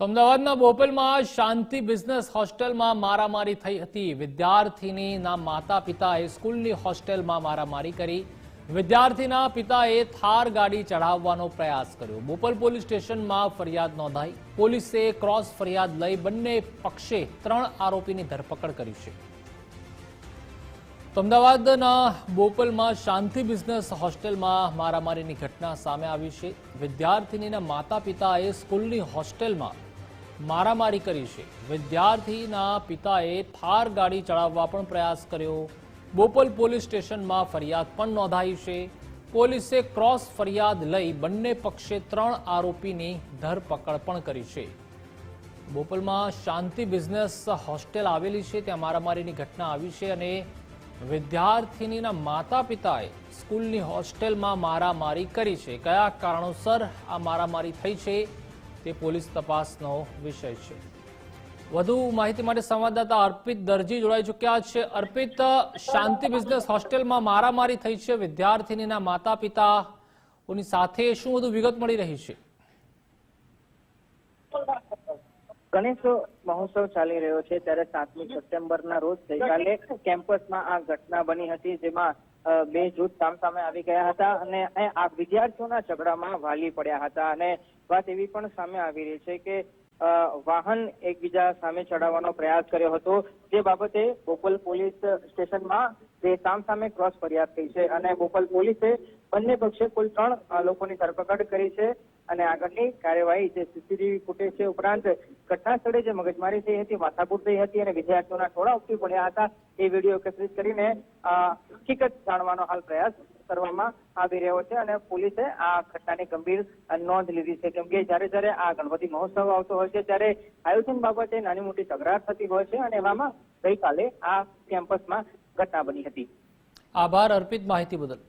તો અમદાવાદના બોપલમાં શાંતિ બિઝનેસ હોસ્ટેલમાં મારામારી થઈ હતી. વિદ્યાર્થીનીના માતા પિતાએ સ્કૂલની હોસ્ટેલમાં મારામારી કરી. વિદ્યાર્થીના પિતાએ થાર ગાડી ચઢાવવાનો પ્રયાસ કર્યો. બોપલ પોલીસ સ્ટેશનમાં ફરિયાદ નોંધાઈ. પોલીસે ક્રોસ ફરિયાદ લઈ બંને પક્ષે ત્રણ આરોપીની ધરપકડ કરી છે. તો અમદાવાદના બોપલમાં શાંતિ બિઝનેસ હોસ્ટેલમાં મારામારીની ઘટના સામે આવી છે. વિદ્યાર્થીનીના માતા પિતાએ સ્કૂલની હોસ્ટેલમાં મારામારી કરી છે. વિદ્યાર્થીના પિતાએ થાર ગાડી ચડાવવા પણ પ્રયાસ કર્યો. બોપલ પોલીસ સ્ટેશનમાં ફરિયાદ પણ નોંધાઈ છે. પોલીસે ક્રોસ ફરિયાદ લઈ બંને પક્ષે ત્રણ આરોપીની ધરપકડ પણ કરી છે. બોપલમાં શાંતિ બિઝનેસ હોસ્ટેલ આવેલી છે. ત્યાં મારામારીની ઘટના આવી છે અને વિદ્યાર્થીનીના માતા પિતાએ સ્કૂલની હોસ્ટેલમાં મારામારી કરી છે. કયા કારણોસર આ મારામારી થઈ છે? તે પોલીસ તપાસનો વિષય છે. વધુ માહિતી માટે સંવાદદાતા અર્પિત દરજી જોડાઈ ચૂક્યા છે. અર્પિત, શાંતિ બિઝનેસ હોસ્ટેલમાં મારામારી થઈ છે. વિદ્યાર્થીનીના માતા પિતાઓની સાથે શું વધુ વિગત મળી રહી છે? ગણેશ મહોત્સવ ચાલી રહ્યો છે. ત્યારે સાતમી સપ્ટેમ્બરના રોજ ગઈકાલે કેમ્પસમાં આ ઘટના બની હતી, જેમાં બે જૂથ સામસામે આવી ગયા હતા અને આ વિદ્યાર્થીઓના ઝઘડામાં વાલી પડ્યા હતા. અને વાત એવી પણ સામે આવી રહી છે કે વાહન એકબીજા સામે ચડાવવાનો પ્રયાસ કર્યો હતો. જે બાબતે બોપલ પોલીસ સ્ટેશનમાં જે સામસામે ક્રોસ ફરિયાદ થઈ છે અને બોપલ પોલીસે બંને પક્ષે કુલ ત્રણ લોકોની ધરપકડ કરી છે અને આગળની કાર્યવાહી જે સીસીટીવી ફૂટેજ છે ઉપરાંત ઘટના સ્થળે જે મગજમારી થઈ હતી, માથાકૂટ થઈ હતી અને વિદ્યાર્થીઓના ટોળા ઉપટી પડ્યા હતા, એ વીડિયો એકત્રિત કરીને હકીકત જાણવાનો હાલ પ્રયાસ કરવામાં આવી રહ્યો છે અને પોલીસે આ ઘટનાની ગંભીર નોંધ લીધી છે. કેમ કે જ્યારે જ્યારે આ ગણપતિ મહોત્સવ આવતો હોય છે, ત્યારે આયોજન બાબતે નાની મોટી તકરાર થતી હોય છે અને એવામાં ગઈકાલે આ કેમ્પસમાં ઘટના બની હતી. આભાર અર્પિત માહિતી બદલ.